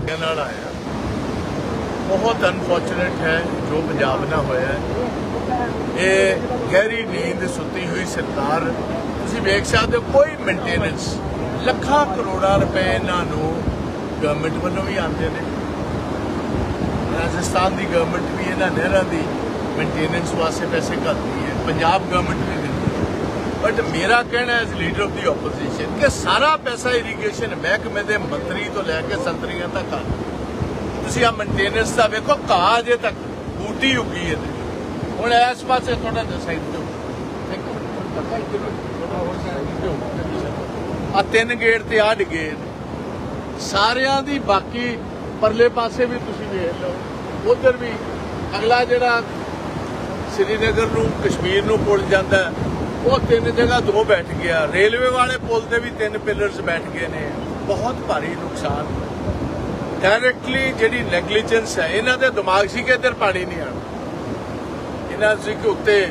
ਦੇ ਨਾਲ ਆਇਆ। ਬਹੁਤ ਅਨਫੋਰਚੂਨੇਟ ਹੈ ਜੋ ਪੰਜਾਬ ਨਾਲ ਹੋਇਆ ਹੈ। ਇਹ ਗਹਿਰੀ ਨੀਂਦ ਸੁੱਤੀ ਹੋਈ ਸਰਕਾਰ, ਤੁਸੀਂ ਵੇਖ ਸਕਦੇ ਹੋ ਕੋਈ ਮੇਨਟੇਨੈਂਸ ਲੱਖਾਂ ਕਰੋੜਾਂ ਰੁਪਏ ਇਹਨਾਂ ਨੂੰ ਗਵਰਨਮੈਂਟ ਵੱਲੋਂ ਵੀ ਆਉਂਦੇ ਨੇ। ਰਾਜਸਥਾਨ ਦੀ ਗਵਰਨਮੈਂਟ ਵੀ ਇਹਨਾਂ ਨਹਿਰਾਂ ਦੀ ਮੇਨਟੇਨੈਂਸ ਵਾਸਤੇ ਪੈਸੇ ਘੱਲਦੀ ਹੈ। ਪੰਜਾਬ ਗਵਰਨਮੈਂਟ ਵੀ ਬਟ ਮੇਰਾ ਕਹਿਣਾ as leader of the opposition ਕਿ ਸਾਰਾ ਪੈਸਾ ਇਰੀਗੇਸ਼ਨ ਮਹਿਕਮੇ ਦੇ ਮੰਤਰੀ ਤੋਂ ਲੈ ਕੇ ਸੰਤਰੀਆਂ ਤੱਕ ਆ ਤੁਸੀਂ ਆ ਮੇਨਟੇਨੈਂਸ ਦਾ ਵੇਖੋ ਘਾਹ ਅਜੇ ਤੱਕ ਬੂਟੀ ਉੱਗੀ ਹੈ ਹੁਣ ਇਸ ਪਾਸੇ ਥੋੜਾ ਜਿਹਾ ਸਾਈਡ ਆ ਤਿੰਨ ਗੇਟ ਤੇ ਆ ਡਿਗੇ ਸਾਰਿਆਂ ਦੀ ਬਾਕੀ ਪਰਲੇ ਪਾਸੇ ਵੀ ਤੁਸੀਂ ਵੇਖ ਲਓ ਉਧਰ ਵੀ ਅਗਲਾ ਜਿਹੜਾ ਸ੍ਰੀਨਗਰ ਨੂੰ ਕਸ਼ਮੀਰ ਨੂੰ ਪੁੱਲ ਜਾਂਦਾ ਉਹ ਤਿੰਨ ਜਗ੍ਹਾ ਦੋ ਬੈਠ ਗਿਆ। ਰੇਲਵੇ ਵਾਲੇ ਪੁਲ ਤੇ ਵੀ ਤਿੰਨ ਪਿਲਰਸ ਬੈਠ ਗਏ ਨੇ। ਬਹੁਤ ਭਾਰੀ ਨੁਕਸਾਨ। ਡਾਇਰੈਕਟਲੀ ਜਿਹੜੀ ਨੈਗਲੀਜੈਂਸ ਹੈ, ਇਹਨਾਂ ਦੇ ਦਿਮਾਗ ਸੀ ਕਿ ਇੱਧਰ ਪਾਣੀ ਨਹੀਂ ਆਣਾ ਇਹਨਾਂ ਸੀ ਕਿ ਉੱਤੇ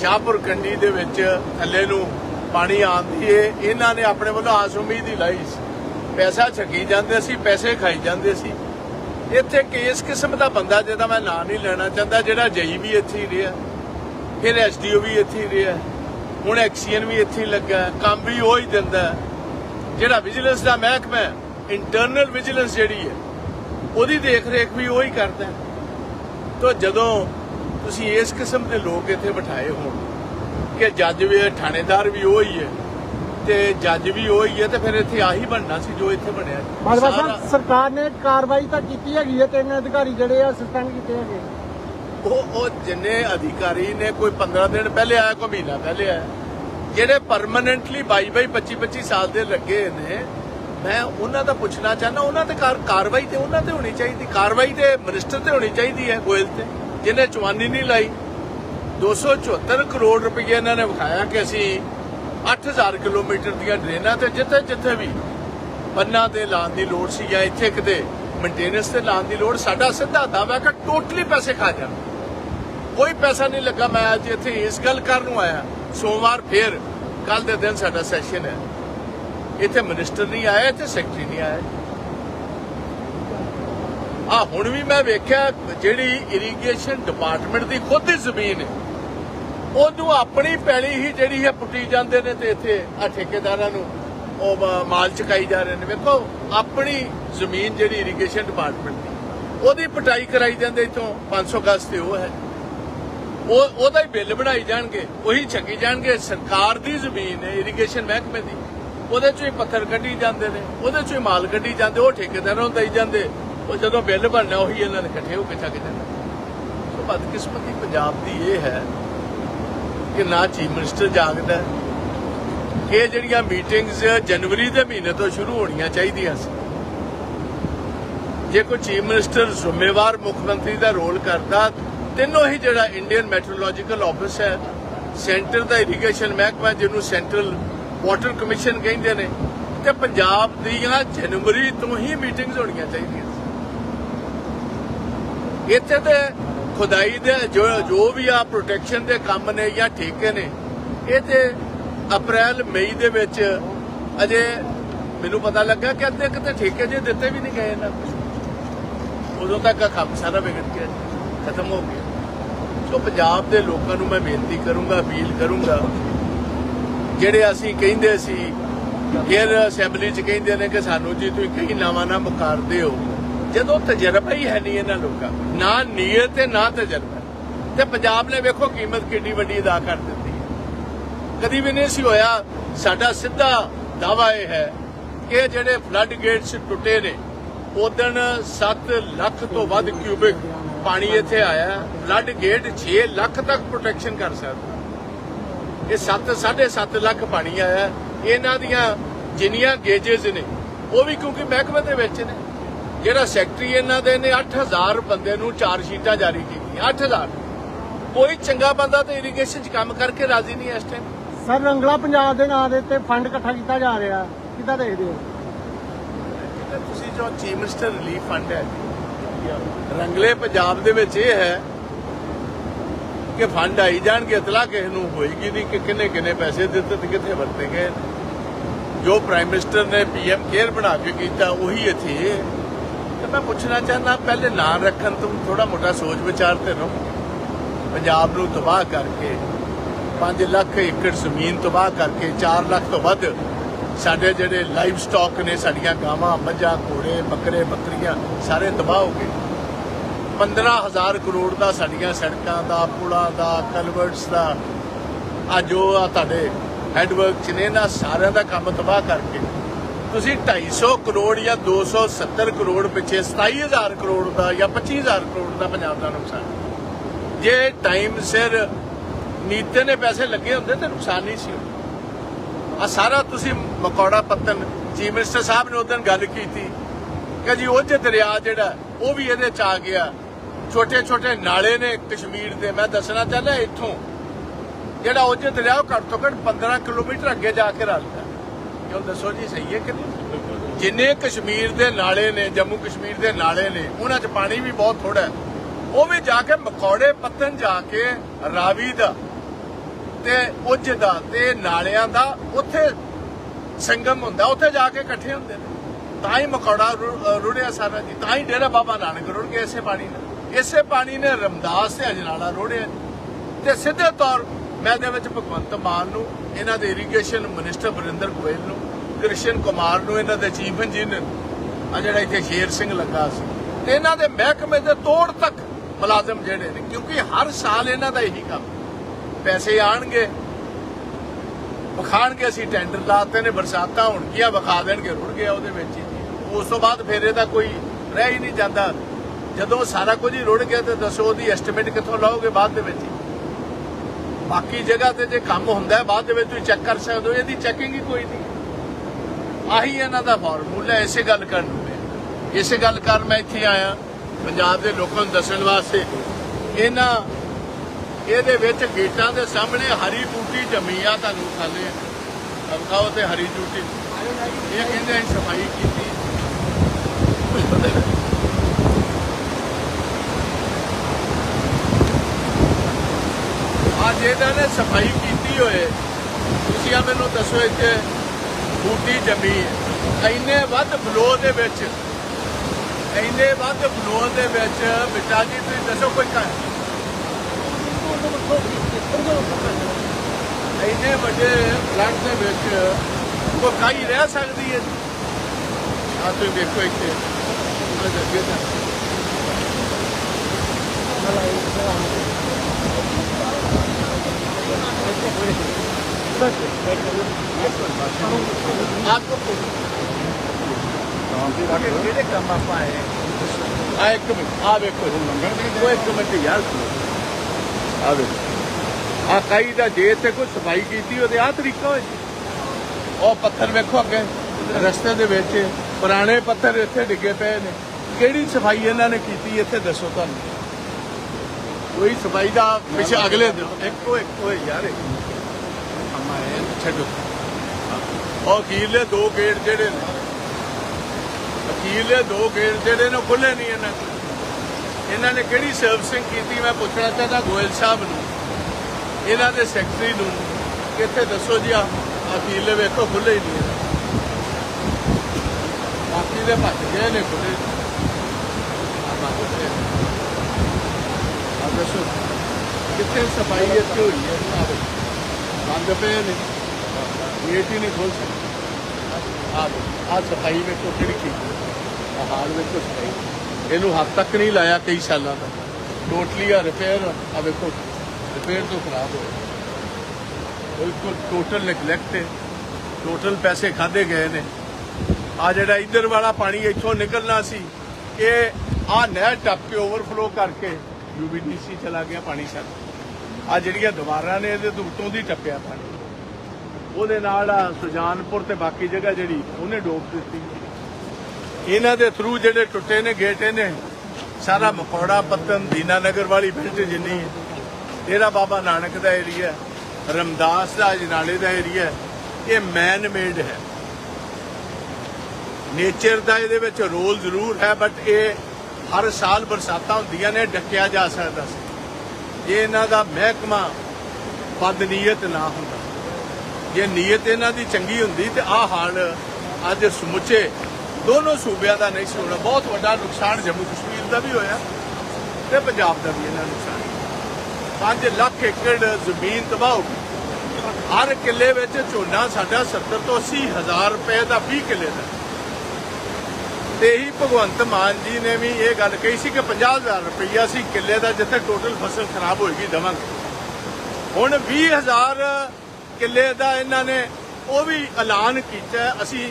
ਸ਼ਾਹਪੁਰ ਕੰਡੀ ਦੇ ਵਿੱਚ ਥੱਲੇ ਨੂੰ ਪਾਣੀ ਆਉਂਦੀ ਏ ਇਹਨਾਂ ਨੇ ਆਪਣੇ ਵੱਲੋਂ ਆਸ ਉਮੀਦ ਹੀ ਲਾਈ ਸੀ। ਪੈਸਾ ਛਕੀ ਜਾਂਦੇ ਸੀ, ਪੈਸੇ ਖਾਈ ਜਾਂਦੇ ਸੀ। ਇੱਥੇ ਕਿਸ ਕਿਸਮ ਦਾ ਬੰਦਾ, ਜਿਹਦਾ ਮੈਂ ਨਾਂ ਨਹੀਂ ਲੈਣਾ ਚਾਹੁੰਦਾ, ਜਿਹੜਾ ਜਈ ਵੀ ਇੱਥੇ ਹੀ ਰਿਹਾ। ਫਿਰ ਐਸਡੀਓ ਵੀ ਇੱਥੇ ਹੀ ਰਿਹਾ ਹੁਣ ਐਕਸੀਅਨ ਵੀ ਇੱਥੇ ਲੱਗਾ। ਕੰਮ ਵੀ ਉਹ ਹੀ ਦਿੰਦਾ। ਜਿਹੜਾ ਵਿਜੀਲੈਂਸ ਦਾ ਮਹਿਕਮਾ ਇੰਟਰਨਲ ਵਿਜੀਲੈਂਸ ਜਿਹੜੀ ਹੈ ਉਹਦੀ ਦੇਖ ਰੇਖ ਵੀ ਉਹ ਹੀ ਕਰਦਾ ਹੈ ਤੋ ਜਦੋਂ ਤੁਸੀਂ ਇਸ ਕਿਸਮ ਦੇ ਲੋਕ ਇੱਥੇ ਬਿਠਾਏ ਹੋਣ ਕਿ ਜੱਜ ਵੀ ਥਾਣੇਦਾਰ ਵੀ ਉਹ ਹੀ ਹੈ ਤੇ ਜੱਜ ਵੀ ਉਹ ਹੀ ਹੈ ਤੇ ਫਿਰ ਇੱਥੇ ਆਹੀ ਬਣਨਾ ਸੀ ਜੋ ਇੱਥੇ ਬਣਿਆ ਸਾਹਿਬ ਸਰਕਾਰ ਨੇ ਕਾਰਵਾਈ ਤਾਂ ਕੀਤੀ ਹੈਗੀ ਹੈ ਤਿੰਨ ਅਧਿਕਾਰੀ ਜਿਹੜੇ ਆ ਸਸਪੈਂਡ ਕੀਤੇ ਹੈਗੇ ਉਹ ਉਹ ਜਿੰਨੇ ਅਧਿਕਾਰੀ ਨੇ, ਕੋਈ 15 ਦਿਨ ਪਹਿਲੇ ਆਇਆ, ਕੋਈ ਮਹੀਨਾ ਪਹਿਲੇ ਆਇਆ, ਜਿਹੜੇ ਪਰਮਨੈਂਟਲੀ 22 22 25 25 ਸਾਲ ਦੇ ਲੱਗੇ ਨੇ, ਮੈਂ ਉਹਨਾਂ ਦਾ ਪੁੱਛਣਾ ਚਾਹਨਾ ਉਹਨਾਂ ਤੇ ਕਾਰ- ਕਾਰਵਾਈ ਤੇ ਉਹਨਾਂ ਤੇ ਹੋਣੀ ਚਾਹੀਦੀ, ਕਾਰਵਾਈ ਤੇ ਮਿਨਿਸਟਰ ਤੇ ਹੋਣੀ ਚਾਹੀਦੀ ਹੈ ਗੋਇਲ ਤੇ, ਜਿਹਨੇ ਚਵਾਨੀ ਨਹੀਂ ਲਾਈ। 274 ਕਰੋੜ ਰੁਪਏ ਇਹਨਾਂ ਨੇ ਵਿਖਾਇਆ ਕਿ ਅਸੀਂ 8000 ਕਿਲੋਮੀਟਰ ਦੀਆਂ ਡਰੇਨਾਂ ਤੇ ਜਿੱਥੇ ਜਿੱਥੇ ਵੀ ਪੰਨਾ ਤੇ ਲਾਉਣ ਦੀ ਲੋੜ ਸੀ ਜਾਂ ਇੱਥੇ ਕਿਤੇ ਮੇਨਟੇਨੈਂਸ ਤੇ ਲਾਉਣ ਦੀ ਲੋੜ, ਸਾਡਾ ਸਿੱਧਾ ਦਾਅਵਾ ਕਿ ਟੋਟਲੀ ਪੈਸੇ ਖਾ ਜਾਣ। ਕੋਈ ਪੈਸਾ ਨਹੀਂ ਲੱਗਾ, ਮੈਂ ਅੱਜ ਇੱਥੇ ਇਸ ਗੱਲ ਕਰਨ ਨੂੰ ਆਇਆ। ਸੋਮਵਾਰ ਫੇਰ ਕੱਲ ਦੇ ਦਿਨ ਸਾਡਾ ਸੈਸ਼ਨ ਹੈ। ਇੱਥੇ ਮਿਨਿਸਟਰ ਨਹੀਂ ਆਇਆ, ਇੱਥੇ ਸੈਕਟਰੀ ਨਹੀਂ ਆਇਆ। ਆ ਹੁਣ ਵੀ ਮੈਂ ਵੇਖਿਆ, ਜਿਹੜੀ ਇਰੀਗੇਸ਼ਨ ਡਿਪਾਰਟਮੈਂਟ ਦੀ ਖੁਦ ਦੀ ਜ਼ਮੀਨ ਹੈ, ਉਹਨੂੰ ਆਪਣੀ ਪੈਲੀ ਹੀ ਜਿਹੜੀ ਹੈ ਪੁੱਟੀ ਜਾਂਦੇ ਨੇ ਤੇ ਇੱਥੇ ਆ ਠੇਕੇਦਾਰਾਂ ਨੂੰ ਉਹ ਮਾਲ ਚਕਾਈ ਜਾ ਰਹੇ ਨੇ। ਵੇਖੋ, ਆਪਣੀ ਜ਼ਮੀਨ ਜਿਹੜੀ ਇਰੀਗੇਸ਼ਨ ਡਿਪਾਰਟਮੈਂਟ ਦੀ, ਉਹਦੀ ਪਟਾਈ ਕਰਾਈ ਜਾਂਦੇ ਇਥੋਂ 500 ਗਜ਼ ਤੇ ਉਹ ਹੈ। ਉਹ ਉਹਦਾ ਹੀ ਬਿੱਲ ਬਣਾਈ ਜਾਣਗੇ, ਉਹੀ ਛਕੀ ਜਾਣਗੇ। ਸਰਕਾਰ ਦੀ ਜ਼ਮੀਨ ਹੈ ਇਰੀਗੇਸ਼ਨ ਮਹਿਕਮੇ ਦੀ। ਉਹਦੇ ਚੋਂ ਹੀ ਪੱਥਰ ਕੱਢੀ ਜਾਂਦੇ ਨੇ, ਉਹਦੇ ਚੋਂ ਹੀ ਮਾਲ ਕੱਢੀ ਜਾਂਦੇ, ਉਹ ਠੇਕੇਦਾਰਾਂ ਨੂੰ ਦੇਈ ਜਾਂਦੇ। ਉਹ ਜਦੋਂ ਬਿੱਲ ਬਣਨਾ, ਉਹੀ ਇਹਨਾਂ ਨੇ ਇਕੱਠੇ ਹੋ ਕੇ ਛਕ ਜਾਂਦੇ ਸੋ ਬਦਕਿਸਮਤੀ ਪੰਜਾਬ ਦੀ ਇਹ ਹੈ ਕਿ ਨਾ ਚੀਫ ਮਿਨਿਸਟਰ ਜਾਗਦਾ ਇਹ ਜਿਹੜੀਆਂ ਮੀਟਿੰਗਸ ਜਨਵਰੀ ਦੇ ਮਹੀਨੇ ਤੋਂ ਸ਼ੁਰੂ ਹੋਣੀਆਂ ਚਾਹੀਦੀਆਂ ਸੀ। ਜੇ ਕੋਈ ਚੀਫ ਮਿਨਿਸਟਰ ਜ਼ਿੰਮੇਵਾਰ ਮੁੱਖ ਮੰਤਰੀ ਦਾ ਰੋਲ ਕਰਦਾ ਤਿੰਨੋਂ ਹੀ ਜਿਹੜਾ ਇੰਡੀਅਨ ਮੈਟਰੋਲੋਜੀਕਲ ਆਫਿਸ ਹੈ ਸੈਂਟਰ ਦਾ ਇਰੀਗੇਸ਼ਨ ਮਹਿਕਮਾ ਜਿਹਨੂੰ ਸੈਂਟਰਲ ਵਾਟਰ ਕਮਿਸ਼ਨ ਕਹਿੰਦੇ ਨੇ। ਤੇ ਪੰਜਾਬ ਦੀਆਂ ਜਨਵਰੀ ਤੋਂ ਹੀ ਮੀਟਿੰਗਸ ਹੋਣੀਆਂ ਚਾਹੀਦੀਆਂ ਇੱਥੇ ਤੇ ਖੁਦਾਈ ਦੇ ਜੋ ਜੋ ਵੀ ਆ ਪ੍ਰੋਟੈਕਸ਼ਨ ਦੇ ਕੰਮ ਨੇ ਜਾਂ ਠੇਕੇ ਨੇ, ਇਹ ਤੇ ਅਪ੍ਰੈਲ ਮਈ ਦੇ ਵਿੱਚ ਅਜੇ ਮੈਨੂੰ ਪਤਾ ਲੱਗਾ ਕਿ ਅੱਧੇ ਕਿਤੇ ਠੇਕੇ ਜੇ ਦਿੱਤੇ ਵੀ ਨਹੀਂ ਗਏ ਇਹਨਾਂ ਨੂੰ। ਉਦੋਂ ਤੱਕ ਕੰਮ ਸਾਰਾ ਵਿਗੜ ਗਿਆ, ਖਤਮ ਹੋ ਗਿਆ। ਸੋ ਪੰਜਾਬ ਦੇ ਲੋਕਾਂ ਨੂੰ ਮੈਂ ਬੇਨਤੀ ਕਰੂੰਗਾ, ਅਪੀਲ ਕਰੂੰਗਾ। ਜਿਹੜੇ ਅਸੀਂ ਕਹਿੰਦੇ ਸੀ, ਫਿਰ ਅਸੈਂਬਲੀ 'ਚ ਕਹਿੰਦੇ ਨੇ ਕਿ ਸਾਨੂੰ ਜੀ ਤੁਸੀਂ ਕਈ ਨਾਵਾਂ ਨਾ ਮੁਕਾਰਦੇ ਹੋ ਜਦੋਂ ਤਜਰਬਾ ਹੀ ਹੈ ਨਹੀਂ ਇਹਨਾਂ ਲੋਕਾਂ ਨਾ ਨੀਅਤ ਤੇ ਨਾ ਤਜਰਬਾ। ਤੇ ਪੰਜਾਬ ਨੇ ਵੇਖੋ ਕੀਮਤ ਕਿੰਨੀ ਵੱਡੀ ਅਦਾ ਕਰ ਦਿੱਤੀ ਹੈ। ਕਦੀ ਵੀ ਨਹੀਂ ਸੀ ਹੋਇਆ, ਸਾਡਾ ਸਿੱਧਾ ਦਾਵਾ ਇਹ ਹੈ ਕਿ ਜਿਹੜੇ ਫਲੱਡ ਗੇਟਸ ਟੁੱਟੇ ਨੇ ਉਦਣ 7 ਲੱਖ ਤੋਂ ਵੱਧ ਕਿਊਬਿਕ ਪਾਣੀ ਇੱਥੇ ਆਇਆ ਫਲੱਡ ਗੇਟ 6 ਲੱਖ ਤੱਕ ਪ੍ਰੋਟੈਕਸ਼ਨ ਕਰ ਸਕਦਾ। ਇਹ 7 7.5 ਲੱਖ ਪਾਣੀ ਆਇਆ। ਇਹਨਾਂ ਦੀਆਂ ਜਿੰਨੀਆਂ ਗੇਜਸ ਨੇ ਉਹ ਵੀ ਕਿਉਂਕਿ ਮਹਿਕਮੇ ਦੇ ਵਿੱਚ ਨੇ। ਜਿਹੜਾ ਸੈਕਟਰੀ ਇਹਨਾਂ ਦੇ ਨੇ 8000 ਬੰਦੇ ਨੂੰ ਚਾਰ ਸ਼ੀਟਾਂ ਜਾਰੀ ਕੀਤੀਆਂ 8000 ਕੋਈ ਚੰਗਾ ਬੰਦਾ ਤੇ ਇਰੀਗੇਸ਼ਨ 'ਚ ਕੰਮ ਕਰਕੇ ਰਾਜ਼ੀ ਨਹੀਂ ਇਸ ਟਾਈਮ ਸਰ ਰੰਗਲਾ ਪੰਜਾਬ ਦੇ ਨਾਂ ਦੇ ਉੱਤੇ ਫੰਡ ਇਕੱਠਾ ਕੀਤਾ ਜਾ ਰਿਹਾ। ਕਿੱਦਾਂ ਦੇਖਦੇ ਹੋ? ਤੁਸੀਂ ਜੋ ਚੀਫ ਮਿਨਿਸਟਰ ਰਿਲੀਫ ਫੰਡ ਹੈ ਰੰਗਲੇ ਪੰਜਾਬ ਦੇ ਵਿੱਚ ਇਹ ਹੈ ਕਿ ਫੰਡ ਆਈ ਜਾਣਗੇ ਇਤਲਾ ਕਿਸੇ ਨੂੰ ਹੋਏਗੀ ਨਹੀਂ ਕਿ ਕਿੰਨੇ ਕਿੰਨੇ ਪੈਸੇ ਦਿੱਤੇ ਤੇ ਕਿੱਥੇ ਵਰਤੇ ਗਏ ਜੋ ਪ੍ਰਾਈਮ ਮਿਨਿਸਟਰ ਨੇ ਪੀਐਮ ਕੇਅਰ ਬਣਾ ਕੇ ਕੀਤਾ, ਉਹੀ ਇੱਥੇ ਤੇ ਮੈਂ ਪੁੱਛਣਾ ਚਾਹੁੰਦਾ, ਪਹਿਲੇ ਨਾਂ ਰੱਖਣ ਤੋਂ ਥੋੜਾ ਮੋਟਾ ਸੋਚ ਵਿਚਾਰ ਤੇ ਰਹੋ। ਪੰਜਾਬ ਨੂੰ ਤਬਾਹ ਕਰਕੇ 5 ਲੱਖ ਏਕੜ ਜ਼ਮੀਨ ਤਬਾਹ ਕਰਕੇ 4 ਲੱਖ ਤੋਂ ਵੱਧ ਸਾਡੇ ਜਿਹੜੇ ਲਾਈਵ ਸਟਾਕ ਨੇ ਸਾਡੀਆਂ ਗਾਵਾਂ, ਮੱਝਾਂ, ਘੋੜੇ, ਬੱਕਰੇ, ਬੱਕਰੀਆਂ, ਸਾਰੇ ਤਬਾਹ ਹੋ ਗਏ। 15000 ਕਰੋੜ ਦਾ ਸਾਡੀਆਂ ਸੜਕਾਂ ਦਾ, ਪੁਲਾਂ ਦਾ ਕਲਵਰਟਸ ਦਾ ਆ ਜੋ ਆ ਤੁਹਾਡੇ ਹੈਡਵਰਕ ਚ ਨੇ ਨਾ, ਸਾਰਿਆਂ ਦਾ ਕੰਮ ਤਬਾਹ ਕਰਕੇ। ਤੁਸੀਂ 250 ਕਰੋੜ ਜਾਂ 270 ਕਰੋੜ ਪਿੱਛੇ 27000 ਕਰੋੜ ਦਾ ਜਾਂ 25000 ਕਰੋੜ ਦਾ ਪੰਜਾਬ ਦਾ ਨੁਕਸਾਨ। ਜੇ ਟਾਈਮ ਸਿਰ ਨੀਤੇ ਨੇ ਪੈਸੇ ਲੱਗੇ ਹੁੰਦੇ ਤੇ ਨੁਕਸਾਨ ਨਹੀਂ ਸੀ ਆ ਸਾਰਾ ਤੁਸੀਂ ਮਕੌੜਾ ਪੱਤਨ, ਚੀਫ ਮਿਨਿਸਟਰ ਸਾਹਿਬ ਨੇ ਉਦੋਂ ਗੱਲ ਕੀਤੀ ਕਿ ਜੀ ਉਹ ਜੇ ਦਰਿਆ ਜਿਹੜਾ, ਉਹ ਵੀ ਇਹਦੇ ਚ ਆ ਗਿਆ। ਛੋਟੇ ਛੋਟੇ ਨਾਲੇ ਨੇ ਕਸ਼ਮੀਰ ਦੇ, ਮੈਂ ਦੱਸਣਾ ਚਾਹੁੰਦਾ ਇੱਥੋਂ। ਜਿਹੜਾ ਉਹ ਜੇ ਦਰਿਆ, ਉਹ ਘੱਟ ਤੋਂ ਘੱਟ 15 ਕਿਲੋਮੀਟਰ ਅੱਗੇ ਜਾ ਕੇ ਰਲਦਾ ਕਿਉਂ ਦੱਸੋ ਜੀ, ਸਹੀ ਹੈ ਕਿ ਨਹੀਂ? ਜਿੰਨੇ ਕਸ਼ਮੀਰ ਦੇ ਨਾਲੇ ਨੇ, ਜੰਮੂ ਕਸ਼ਮੀਰ ਦੇ ਨਾਲੇ ਨੇ, ਉਹਨਾਂ 'ਚ ਪਾਣੀ ਵੀ ਬਹੁਤ ਥੋੜਾ ਹੈ। ਉਹ ਵੀ ਜਾ ਕੇ ਮਕੌੜੇ ਪੱਤਨ ਜਾ ਕੇ ਰਾਵੀ ਦਾ ਤੇ ਉੱਜ ਦਾ ਤੇ ਨਾਲਿਆਂ ਦਾ ਉੱਥੇ ਸੰਗਮ ਹੁੰਦਾ, ਉੱਥੇ ਜਾ ਕੇ ਇਕੱਠੇ ਹੁੰਦੇ ਨੇ। ਤਾਂ ਹੀ ਮਕੌੜਾ ਰੁੜਿਆ ਸਾਰਾ ਜੀ, ਤਾਂ ਹੀ ਡੇਰਾ ਬਾਬਾ ਨਾਨਕ ਰੁੜ ਗਿਆ ਇਸੇ ਪਾਣੀ ਨਾਲ। ਇਸੇ ਪਾਣੀ ਨੇ ਰਮਦਾਸ ਤੇ ਅਜਨਾਲਾ ਰੋੜਿਆ ਤੇ ਸਿੱਧੇ ਤੌਰ ਮੈਂ ਦੇ ਵਿੱਚ ਭਗਵੰਤ ਮਾਨ ਨੂੰ, ਇਹਨਾਂ ਦੇ ਇਰੀਗੇਸ਼ਨ ਮਿਨਿਸਟਰ ਬਰਿੰਦਰ ਗੋਇਲ ਨੂੰ, ਕ੍ਰਿਸ਼ਨ ਕੁਮਾਰ ਨੂੰ, ਇਹਨਾਂ ਦੇ ਚੀਫ ਇੰਜੀਨੀਅਰ ਆ ਜਿਹੜਾ ਇੱਥੇ ਸ਼ੇਰ ਸਿੰਘ ਲੱਗਾ ਸੀ। ਤੇ ਇਹਨਾਂ ਦੇ ਮਹਿਕਮੇ ਦੇ ਤੋੜ ਤੱਕ ਮੁਲਾਜ਼ਮ ਜਿਹੜੇ ਨੇ, ਕਿਉਂਕਿ ਹਰ ਸਾਲ ਇਹਨਾਂ ਦਾ ਇਹੀ ਕੰਮ। ਪੈਸੇ ਆਣਗੇ ਵਿਖਾਣਗੇ ਅਸੀਂ ਟੈਂਡਰ ਲਾਤੇ ਨੇ ਬਰਸਾਤਾਂ ਹੋਣਗੀਆਂ ਵਿਖਾ ਦੇਣਗੇ ਰੁੜ ਗਿਆ ਉਹਦੇ ਵਿੱਚ ਹੀ। ਉਸ ਤੋਂ ਬਾਅਦ ਫਿਰ ਇਹਦਾ ਕੋਈ ਰਹਿ ਹੀ ਨਹੀਂ ਜਾਂਦਾ। ਜਦੋਂ ਸਾਰਾ ਕੁਝ ਹੀ ਰੁੜ ਗਿਆ ਤੇ ਦੱਸੋ ਉਹਦੀ ਐਸਟੀਮੇਟ ਕਿੱਥੋਂ ਲਾਓਗੇ ਬਾਅਦ ਦੇ ਵਿੱਚ ਬਾਕੀ ਜਗ੍ਹਾ ਤੇ ਜੇ ਕੰਮ ਹੁੰਦਾ ਹੈ ਬਾਅਦ ਦੇ ਵਿੱਚ ਤੁਸੀਂ ਚੈੱਕ ਕਰ ਸਕਦੇ ਹੋ ਇਹਦੀ ਚੈਕਿੰਗ ਹੀ ਕੋਈ ਨਹੀਂ। ਆਹੀ ਇਹਨਾਂ ਦਾ ਫਾਰਮੂਲਾ ਹੈ, ਇਸੇ ਗੱਲ ਕਰਨ ਨੂੰ। ਮੈਂ ਇਸੇ ਗੱਲ ਕਰਨ ਮੈਂ ਇੱਥੇ ਆਇਆ ਪੰਜਾਬ ਦੇ ਲੋਕਾਂ ਨੂੰ ਦੱਸਣ ਵਾਸਤੇ। ਇਹਨਾਂ ਇਹਦੇ ਵਿੱਚ ਗੇਟਾਂ ਦੇ ਸਾਹਮਣੇ ਹਰੀ ਬੂਟੀ ਜੰਮੀ ਆ, ਤੁਹਾਨੂੰ ਖਾਲੇ ਅਬਖਾਓ ਤੇ ਹਰੀ ਬੂਟੀ। ਇਹ ਕਹਿੰਦੇ ਅਸੀਂ ਸਫ਼ਾਈ ਕੀਤੀ। ਅੱਜ ਇਹਨਾਂ ਨੇ ਸਫ਼ਾਈ ਕੀਤੀ ਹੋਏ। ਤੁਸੀਂ ਆ ਮੈਨੂੰ ਦੱਸੋ ਇੱਥੇ ਬੂਟੀ ਜੰਮੀ ਹੈ। ਇੰਨੇ ਵੱਧ ਫਲੋ ਦੇ ਵਿੱਚ, ਇੰਨੇ ਵੱਧ ਫਲੋ ਦੇ ਵਿੱਚ ਬਿਟਾ ਜੀ, ਤੁਸੀਂ ਦੱਸੋ ਕੋਈ ਘਰ ਇੰਨੇ ਵੱਡੇ ਫਲੱਡ ਦੇ ਵਿੱਚ ਕੋਈ ਰਹਿ ਸਕਦੀ ਹੈ? ਆ ਤੁਸੀਂ ਦੇਖੋ ਇੱਥੇ। ਆ ਜੱਗੇ ਦਾ ਆਪਕੋ ਕਿਹੜੇ ਕੰਮ ਆਪਾਂ ਆਏ? ਆ ਇੱਕ ਮਿੰਟ ਆ ਵੇਖੋ ਉਹ ਇੱਕ ਯਾਰ। ਆ ਵੇਖੋ ਆ ਕਾਈ ਦਾ ਜੇ ਤੇ ਕੋਈ ਸਫ਼ਾਈ ਕੀਤੀ, ਉਹਦੇ ਆ ਤਰੀਕਾ ਹੋਏ ਉਹ ਪੱਥਰ ਵੇਖੋ ਅੱਗੇ, ਰਸਤੇ ਦੇ ਵਿੱਚ, ਪੁਰਾਣੇ ਪੱਥਰ ਇੱਥੇ ਡਿੱਗੇ ਪਏ ਨੇ। ਕਿਹੜੀ ਸਫ਼ਾਈ ਇਹਨਾਂ ਨੇ ਕੀਤੀ, ਇੱਥੇ ਦੱਸੋ ਤੁਹਾਨੂੰ। ਕੋਈ ਸਫ਼ਾਈ ਦਾ ਪਿੱਛੇ ਅਗਲੇ ਦਿਨ ਇੱਕੋ ਇੱਕੋ ਯਾਰ ਅਮਾ ਛੱਡੋ। ਉਹ ਅਖੀਰਲੇ ਦੋ ਗੇਟ ਜਿਹੜੇ ਨੇ। ਅਖੀਰਲੇ ਦੋ ਗੇਟ ਜਿਹੜੇ ਨੇ, ਉਹ ਖੁੱਲੇ ਨਹੀਂ ਇਹਨਾਂ ਇਹਨਾਂ ਨੇ ਕਿਹੜੀ ਸਰਵਿਸਿੰਗ ਕੀਤੀ? ਮੈਂ ਪੁੱਛਣਾ ਚਾਹਦਾ ਗੋਇਲ ਸਾਹਿਬ ਨੂੰ, ਇਹਨਾਂ ਦੇ ਸੈਕਟਰੀ ਨੂੰ ਕਿੱਥੇ ਦੱਸੋ ਜੀ ਆ ਅਖੀਰਲੇ ਵੇਖੋ ਖੁੱਲੇ ਹੀ ਨਹੀਂ ਹੈ। ਬਾਕੀ ਦੇ ਭੱਜ ਗਏ ਨੇ ਖੁੱਲੇ ਆ ਬਾਕੀ ਦੇ ਆ ਦੱਸੋ, ਕਿੱਥੇ ਸਫ਼ਾਈ ਇੱਥੇ ਹੋਈ ਹੈ? ਸਾਰੇ ਬੰਦ ਪਏ ਨੇ। ਗੇਟ ਹੀ ਨਹੀਂ ਖੋਲ ਸਕਦੇ। ਆ ਆ ਸਫ਼ਾਈ ਵੇਖੋ ਕਿਹੜੀ ਕੀਤੀ ਆ ਹਾਲ ਵੇਖੋ ਸਫ਼ਾਈ। ਇਹਨੂੰ ਹੱਦ ਤੱਕ ਨਹੀਂ ਲਾਇਆ ਕਈ ਸਾਲਾਂ ਦਾ ਟੋਟਲੀ ਆ ਰਿਪੇਅਰ ਆ। ਵੇਖੋ ਰਿਪੇਅਰ ਤੋਂ ਖਰਾਬ ਹੋ ਬਿਲਕੁਲ ਟੋਟਲ ਨੈਗਲੈਕਟ ਹੈ। ਟੋਟਲ ਪੈਸੇ ਖਾਦੇ ਗਏ ਨੇ। ਆ ਜਿਹੜਾ ਇੱਧਰ ਵਾਲਾ ਪਾਣੀ ਇੱਥੋਂ ਨਿਕਲਣਾ ਸੀ, ਇਹ ਆ ਨਹਿਰ ਟੱਪ ਕੇ ਓਵਰਫਲੋ ਕਰਕੇ ਯੂਬੀਡੀਸੀ ਚਲਾ ਗਿਆ ਪਾਣੀ ਸਾਡਾ ਆ ਜਿਹੜੀਆਂ ਦੀਵਾਰਾਂ ਨੇ, ਇਹਦੇ ਤੋਂ ਉੱਤੋਂ ਦੀ ਟੱਪਿਆ ਪਾਣੀ। ਉਹਦੇ ਨਾਲ ਆ ਸੁਜਾਨਪੁਰ ਤੇ ਬਾਕੀ ਜਗ੍ਹਾ ਜਿਹੜੀ, ਉਹਨੇ ਡੋਬ ਦਿੱਤੀ। ਇਹਨਾਂ ਦੇ ਥਰੂ ਜਿਹੜੇ ਟੁੱਟੇ ਨੇ, ਗੇਟ ਨੇ, ਸਾਰਾ ਮਕੌੜਾ ਪੱਤਨ, ਦੀਨਾਨਗਰ ਵਾਲੀ ਬਿਲਟ ਜਿੰਨੀ ਹੈ, ਇਹਦਾ ਬਾਬਾ ਨਾਨਕ ਦਾ ਏਰੀਆ ਰਮਦਾਸ ਦਾ ਜਨਾਲੇ ਦਾ ਏਰੀਆ ਇਹ ਮੈਨ ਮੇਡ ਹੈ। ਨੇਚਰ ਦਾ ਇਹਦੇ ਵਿੱਚ ਰੋਲ ਜ਼ਰੂਰ ਹੈ ਬਟ ਇਹ ਹਰ ਸਾਲ ਬਰਸਾਤਾਂ ਹੁੰਦੀਆਂ ਨੇ, ਡੱਕਿਆ ਜਾ ਸਕਦਾ ਸੀ। ਜੇ ਇਹਨਾਂ ਦਾ ਮਹਿਕਮਾ ਬਦਨੀਅਤ ਨਾ ਹੁੰਦਾ, ਜੇ ਨੀਅਤ ਇਹਨਾਂ ਦੀ ਚੰਗੀ ਹੁੰਦੀ ਤੇ ਆਹ ਹਾਲ ਅੱਜ ਸਮੁੱਚੇ ਦੋਨੋਂ ਸੂਬਿਆਂ ਦਾ ਨਹੀਂ ਸੀ ਹੋਣਾ, ਬਹੁਤ ਵੱਡਾ ਨੁਕਸਾਨ ਜੰਮੂ ਕਸ਼ਮੀਰ ਦਾ ਵੀ ਹੋਇਆ ਤੇ ਪੰਜਾਬ ਦਾ ਵੀ ਇਹਨਾਂ ਨੁਕਸਾਨ। 5 ਲੱਖ ਏਕੜ ਜ਼ਮੀਨ ਤਬਾਹ ਹੋ ਗਈ। ਹਰ ਕਿੱਲੇ ਵਿੱਚ ਝੋਨਾ ਸਾਡਾ 70 ਤੋਂ 80 ਹਜ਼ਾਰ ਰੁਪਏ ਦਾ 20 ਕਿੱਲੇ ਦਾ। ਤੇ ਹੀ ਭਗਵੰਤ ਮਾਨ ਜੀ ਨੇ ਵੀ ਇਹ ਗੱਲ ਕਹੀ ਸੀ ਕਿ 50000 ਰੁਪਈਆ ਸੀ ਕਿੱਲੇ ਦਾ ਜਿੱਥੇ ਟੋਟਲ ਫਸਲ ਖਰਾਬ ਹੋਏਗੀ ਦਵਾਂਗੇ। ਹੁਣ 20000 ਕਿੱਲੇ ਦਾ ਇਹਨਾਂ ਨੇ ਉਹ ਵੀ ਐਲਾਨ ਕੀਤਾ, ਅਸੀਂ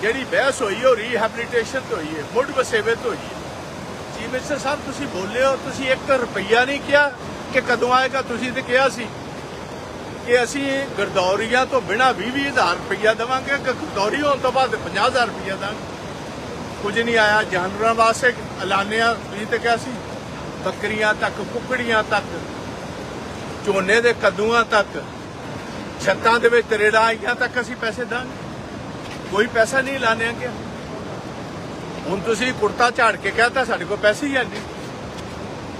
ਜਿਹੜੀ ਬਹਿਸ ਹੋਈ ਹੈ, ਉਹ ਰੀਹੈਬਿਲਿਟੇਸ਼ਨ ਤੋਂ ਹੋਈ ਹੈ ਮੁੱਢ ਵਸੇਵੇ ਤੋਂ ਹੋਈ ਹੈ। ਜੀ ਮਿਸਟਰ ਸਾਹਿਬ ਤੁਸੀਂ ਬੋਲੇ ਹੋ ਤੁਸੀਂ 1 ਰੁਪਈਆ ਨਹੀਂ ਕਿਹਾ ਕਿ ਕਦੋਂ ਆਏਗਾ ਤੁਸੀਂ ਤੇ ਕਿਹਾ ਸੀ ਕਿ ਅਸੀਂ ਗਰਦੌਰੀਆਂ ਤੋਂ ਬਿਨਾ 20 ਹਜ਼ਾਰ ਰੁਪਈਆ ਦੇਵਾਂਗੇ ਕਿ ਗਰਦੌਰੀ ਹੋਣ ਤੋਂ ਬਾਅਦ 50000 ਰੁਪਈਆ ਦਾਂਗੇ ਕੁਝ ਨਹੀਂ ਆਇਆ ਜਾਨਵਰਾਂ ਵਾਸਤੇ ਐਲਾਨਿਆ ਤੁਸੀਂ ਤੇ ਕਿਹਾ ਸੀ। ਬੱਕਰੀਆਂ ਤੱਕ ਕੁੱਕੜੀਆਂ ਤੱਕ ਝੋਨੇ ਦੇ ਕੱਦੂਆਂ ਤੱਕ ਛੱਤਾਂ ਦੇ ਵਿੱਚ ਤਰੇੜਾਂ ਆਈਆਂ ਤੱਕ ਅਸੀਂ ਪੈਸੇ ਦਾਂਗੇ ਕੋਈ ਪੈਸਾ ਨਹੀਂ ਲਾਣਿਆ ਗਿਆ ਹੁਣ ਤੁਸੀਂ ਕੁੜਤਾ ਝਾੜ ਕੇ ਕਹਤਾ, ਸਾਡੇ ਕੋਲ ਪੈਸੇ ਹੀ ਹੈ ਨਹੀਂ।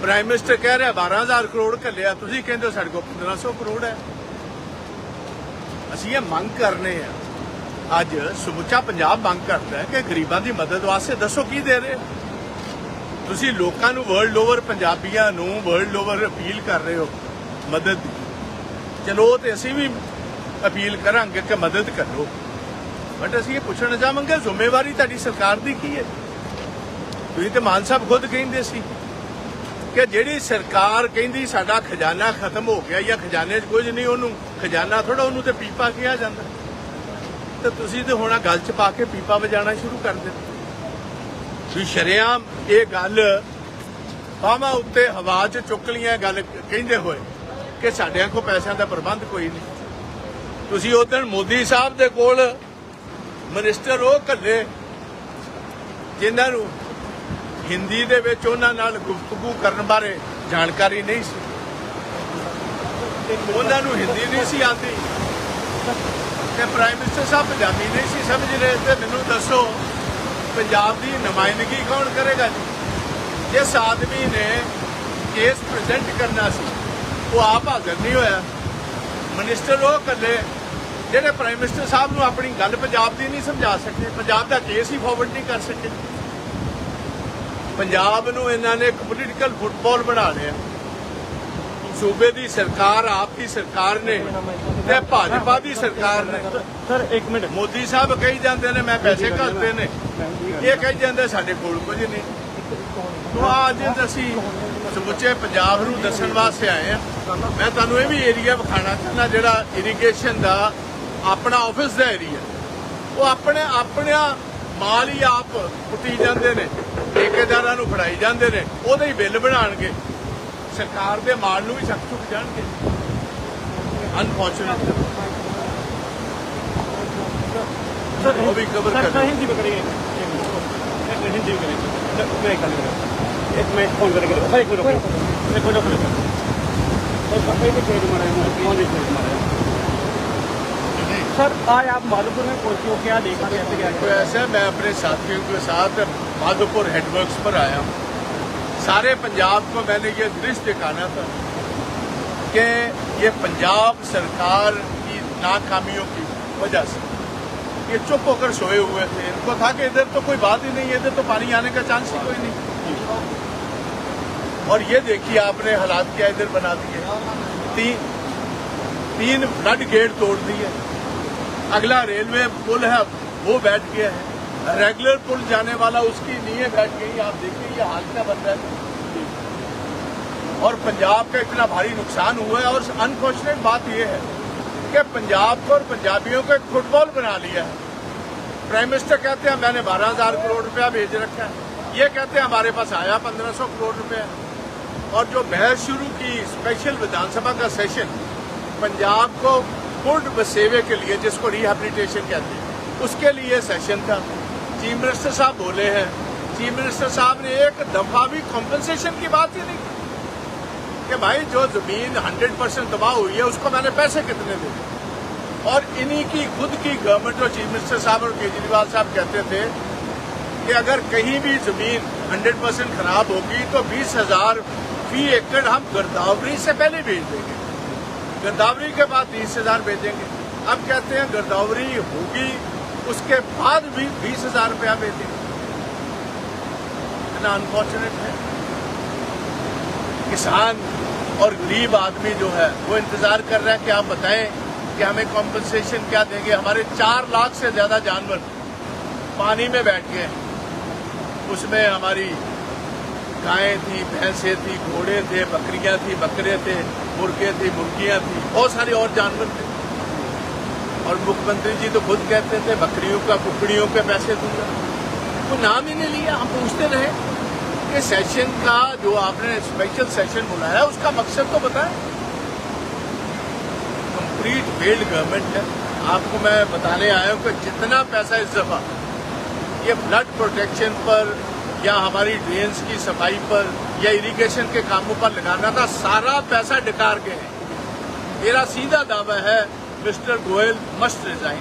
ਪ੍ਰਾਈਮ ਮਿਨਿਸਟਰ ਕਹਿ ਰਿਹਾ 12000 ਕਰੋੜ ਘੱਲਿਆ। ਤੁਸੀਂ ਕਹਿੰਦੇ ਹੋ ਸਾਡੇ ਕੋਲ 1500 ਕਰੋੜ ਹੈ। ਅਸੀਂ ਇਹ ਮੰਗ ਕਰਨੇ ਆ। ਅੱਜ ਸਮੁੱਚਾ ਪੰਜਾਬ ਮੰਗ ਕਰਦਾ ਹੈ ਕਿ ਗਰੀਬਾਂ ਦੀ ਮਦਦ ਵਾਸਤੇ ਦੱਸੋ ਕੀ ਦੇ ਰਹੇ। ਤੁਸੀਂ ਲੋਕਾਂ ਨੂੰ ਵਰਲਡ ਓਵਰ ਪੰਜਾਬੀਆਂ ਨੂੰ ਵਰਲਡ ਓਵਰ ਅਪੀਲ ਕਰ ਰਹੇ ਹੋ ਮਦਦ ਦੀ। ਚਲੋ ਤੇ ਅਸੀਂ ਵੀ ਅਪੀਲ ਕਰਾਂਗੇ ਕਿ ਮਦਦ ਕਰੋ। ਬਟ ਅਸੀਂ ਇਹ ਪੁੱਛਣਾ ਚਾਹਾਂਗੇ ਜ਼ਿੰਮੇਵਾਰੀ ਤੁਹਾਡੀ ਸਰਕਾਰ ਦੀ ਕੀ ਹੈ? ਤੁਸੀਂ ਤੇ ਮਾਨ ਸਾਹਿਬ ਖੁਦ ਕਹਿੰਦੇ ਸੀ ਕਿ ਜਿਹੜੀ ਸਰਕਾਰ ਕਹਿੰਦੀ ਸਾਡਾ ਖਜ਼ਾਨਾ ਖਤਮ ਹੋ ਗਿਆ ਜਾਂ ਖਜ਼ਾਨੇ 'ਚ ਕੁਝ ਨਹੀਂ, ਉਹਨੂੰ ਖਜ਼ਾਨਾ ਥੋੜਾ ਉਹਨੂੰ ਤੇ ਪੀਪਾ ਕਿਹਾ ਜਾਂਦਾ। ਤੇ ਤੁਸੀਂ ਤੇ ਹੁਣ ਗੱਲ 'ਚ ਪਾ ਕੇ ਪੀਪਾ ਵਜਾਣਾ ਸ਼ੁਰੂ ਕਰ ਦਿੱਤਾ। ਤੁਸੀਂ ਸ਼ਰੇਆਮ ਇਹ ਗੱਲ ਬਾਹਾਂ ਉੱਤੇ ਹਵਾ 'ਚ ਚੁੱਕ ਲੀਆਂ ਗੱਲ ਕਹਿੰਦੇ ਹੋਏ ਕਿ ਸਾਡਿਆਂ ਕੋਲ ਪੈਸਿਆਂ ਦਾ ਪ੍ਰਬੰਧ ਕੋਈ ਨਹੀਂ। ਤੁਸੀਂ ਉਦੋਂ ਮੋਦੀ ਸਾਹਿਬ ਦੇ ਕੋਲ ਮਿਨਿਸਟਰ ਉਹ ਕੱਲੇ ਜਿਨ੍ਹਾਂ ਨੂੰ ਹਿੰਦੀ ਦੇ ਵਿੱਚ ਉਹਨਾਂ ਨਾਲ ਗੁਫ਼ਤਗੂ ਕਰਨ ਬਾਰੇ ਜਾਣਕਾਰੀ ਨਹੀਂ ਸੀ। ਉਹਨਾਂ ਨੂੰ ਹਿੰਦੀ ਨਹੀਂ ਸੀ ਆਉਂਦੀ ਤੇ ਪ੍ਰਾਈਮ ਮਿਨਿਸਟਰ ਸਾਹਿਬ ਪੰਜਾਬੀ ਨਹੀਂ ਸੀ ਸਮਝ ਰਹੇ ਤੇ ਮੈਨੂੰ ਦੱਸੋ, ਪੰਜਾਬ ਦੀ ਨੁਮਾਇੰਦਗੀ ਕੌਣ ਕਰੇਗਾ ਜੀ? ਜਿਸ ਆਦਮੀ ਨੇ ਕੇਸ ਪ੍ਰੈਜ਼ੈਂਟ ਕਰਨਾ ਸੀ, ਉਹ ਆਪ ਹਾਜ਼ਰ ਨਹੀਂ ਹੋਇਆ। ਮਿਨਿਸਟਰ ਉਹ ਕੱਲੇ ਜਿਹੜੇ ਪ੍ਰਾਈਮ ਮਿਨਿਸਟਰ ਸਾਹਿਬ ਨੂੰ ਆਪਣੀ ਗੱਲ ਪੰਜਾਬ ਦੀ ਨਹੀਂ ਸਮਝਾ ਸਕੇ ਪੰਜਾਬ ਦਾ ਕੇਸ ਹੀ ਫਾਰਵਰਡ ਨਹੀਂ ਕਰ ਸਕੇ। ਪੰਜਾਬ ਨੂੰ ਇਹਨਾਂ ਨੇ ਇੱਕ ਪੋਲੀਟੀਕਲ ਫੁੱਟਬਾਲ ਬਣਾ ਲਿਆ। ਸੂਬੇ ਦੀ ਸਰਕਾਰ ਆਪ ਦੀ ਸਰਕਾਰ ਨੇ ਤੇ ਭਾਜਪਾ ਦੀ ਸਰਕਾਰ ਨੇ। Sir 1 minute. ਮੋਦੀ ਸਾਹਿਬ ਕਹੀ ਜਾਂਦੇ ਨੇ ਮੈਂ ਪੈਸੇ ਘੱਲਦੇ ਨੇ। ਇਹ ਕਹੀ ਜਾਂਦੇ ਸਾਡੇ ਕੋਲ ਕੁਝ ਨਹੀਂ। ਤੋਂ ਅੱਜ ਅਸੀਂ ਸਮੁੱਚੇ ਪੰਜਾਬ ਨੂੰ ਦੱਸਣ ਵਾਸਤੇ ਆਏ ਆ ਮੈਂ ਤੁਹਾਨੂੰ ਇਹ ਵੀ ਏਰੀਆ ਵਿਖਾਣਾ ਚਾਹੁੰਦਾ ਜਿਹੜਾ ਇਰੀਗੇਸ਼ਨ ਦਾ ਆਪਣਾ ਆਫਿਸ ਦਾ ਏਰੀਆ ਉਹ ਆਪਣੇ ਆਪਣੇ ਮਾਲ ਹੀ ਆਪ ਪੁੱਟੀ ਜਾਂਦੇ ਨੇ ਠੇਕੇਦਾਰਾਂ ਨੂੰ ਫੜਾਈ ਜਾਂਦੇ ਨੇ ਉਹਦੇ ਹੀ ਬਿੱਲ ਬਣਾਣਗੇ ਸਰਕਾਰ ਦੇ ਮਾਲ ਨੂੰ ਵੀ ਸਖਤ ਚੁੱਕ ਜਾਣਗੇ ਅਨਫੋਰਚੂਨੇਟ ਉਹ ਵੀ ਕਵਰ ਕਰ ਸਰ ਹਿੰਦੀ ਪਕੜੀਏ ਹਿੰਦੀ ਪਕੜੀਏ ਇੱਕ ਮਿੰਟ ਇੱਕ ਮਿੰਟ ਫੋਨ ਕਰਕੇ ਇੱਕ ਮਿੰਟ ਰੁਕੋ ਇੱਕ ਮਿੰਟ ਰੁਕੋ ਸਰ ਪਕੜੀ ਤੇ ਚੇਂਜ ਮਾਰਿਆ ਮੈਂ ਫੋਨ ਦੇ سر، آج آپ مادھو پور میں پہنچے ہو، کیا دیکھا، کیسے گیا میں اپنے ساتھیوں کے ساتھ مادھو پور ہیڈ ورکس پر آیا ہوں۔ سارے پنجاب کو میں نے یہ درست دکھانا تھا کہ یہ پنجاب سرکار کی ناکامیوں کی وجہ سے یہ چپ ہو کر سوئے ہوئے تھے۔ ان کو تھا کہ ادھر تو کوئی بات ہی نہیں، ادھر تو پانی آنے کا چانس ہی کوئی نہیں۔ اور یہ دیکھیے، آپ نے حالات کیا ادھر بنا دیے۔ تین تین فلڈ گیٹ توڑ دیے۔ اگلا ریلوے پل ہے، وہ بیٹھ گیا ہے۔ ریگولر پل جانے والا اس کی نیے بیٹھ گئی آپ دیکھیں، یہ حال کیا بن رہا ہے۔ اور پنجاب کا اتنا بھاری نقصان ہوا ہے اور انفارچونیٹ بات یہ ہے کہ پنجاب کو اور پنجابیوں کو ایک فٹ بال بنا لیا ہے۔ پرائم منسٹر کہتے ہیں، میں نے بارہ ہزار کروڑ روپیہ بھیج رکھا ہے۔ یہ کہتے ہیں، ہمارے پاس آیا پندرہ سو کروڑ روپیہ۔ اور جو بحث شروع کی اسپیشل ودھان سبھا کا سیشن پنجاب کو گڈ بسیوے کے لیے جس کو ریہیبلیٹیشن کہتے ہیں، اس کے لیے سیشن تھا۔ چیف منسٹر صاحب بولے ہیں۔ چیف منسٹر صاحب نے ایک دفعہ بھی کمپنسیشن کی بات ہی نہیں کی۔ کہ بھائی جو زمین ہنڈریڈ پرسینٹ تباہ ہوئی ہے، اس کو میں نے پیسے کتنے دے اور انہی کی، خود کی گورنمنٹ اور چیف منسٹر صاحب اور کیجریوال صاحب کہتے تھے کہ اگر کہیں بھی زمین ہنڈریڈ پرسینٹ خراب ہوگی تو بیس ہزار فی ایکڑ ہم گرداوری سے پہلے بھیج دیں گے۔ گرداوری کے بعد بیس ہزار بھیجیں گے۔ اب کہتے ہیں گرداوری ہوگی، اس کے بعد بھی بیس ہزار روپیہ بھیجیں گے۔ اتنا انفارچونیٹ ہے۔ کسان اور غریب آدمی جو ہے، وہ انتظار کر رہا ہے کہ آپ بتائیں کہ ہمیں کمپنسیشن کیا دیں گے۔ ہمارے چار لاکھ سے زیادہ جانور پانی میں بیٹھ گئے ہیں۔ اس میں ہماری گائیں تھی بھینسیں تھی گھوڑے تھے بکریاں تھیں بکرے تھے مرکے تھی مرکیاں تھیں بہت سارے اور جانور تھے اور مکھ منتری جی تو خود کہتے تھے بکریوں کا ککڑیوں کے پیسے دوں گا تو نام ہی نہیں لیا ہم پوچھتے رہے کہ سیشن کا جو آپ نے اسپیشل سیشن بلایا اس کا مقصد تو بتائے کمپلیٹ فیلڈ گورنمنٹ ہے آپ کو میں بتانے آیا ہوں کہ جتنا پیسہ اس دفعہ یہ فلڈ پروٹیکشن پر یا ہماری ڈرینس کی صفائی پر یا اریگیشن کے کاموں پر لگانا تھا، سارا پیسہ ڈکار کے ہیں۔ میرا سیدھا دعویٰ ہے، mister Goyal must resign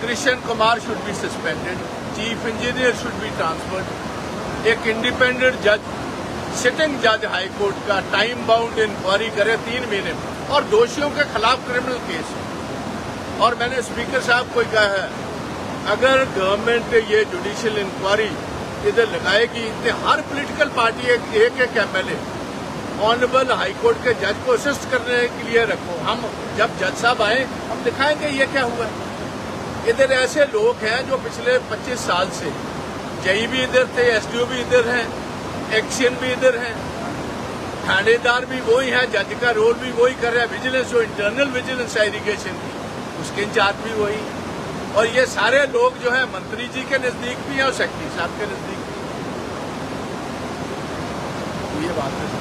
Krishna Kumar should be suspended chief engineer should be transferred ایک انڈیپینڈنٹ جج سٹنگ جج ہائی کورٹ کا ٹائم باؤنڈ انکوائری کرے تین مہینے میں۔ اور دوشیوں کے خلاف کرمنل کیس اور میں نے اسپیکر صاحب کو کہا ہے، اگر گورنمنٹ یہ جوڈیشل انکوائری ادھر لگائے گی ان نے ہر پولیٹیکل پارٹی ایک ایک M L A honourable high court کے جج کو اسسٹ کرنے کے لیے رکھو۔ ہم جب جج صاحب آئے ہم دکھائیں گے یہ کیا ہوا ہے۔ ادھر ایسے لوگ ہیں جو پچھلے پچیس سال سے جئی بھی ادھر تھے، ایس ڈی او بھی ادھر ہیں ایکشن بھی ادھر ہیں۔ تھانے دار بھی وہی ہیں جج کا رول بھی وہی کر رہا ہے وجیلنس جو انٹرنل وجیلنس ہے اریگیشن کی، اس کے انچارج بھی وہی۔ اور یہ سارے لوگ جو ہیں، منتری جی کے نزدیک بھی ہیں اور سیکٹری صاحب کے نزدیک Wir warten.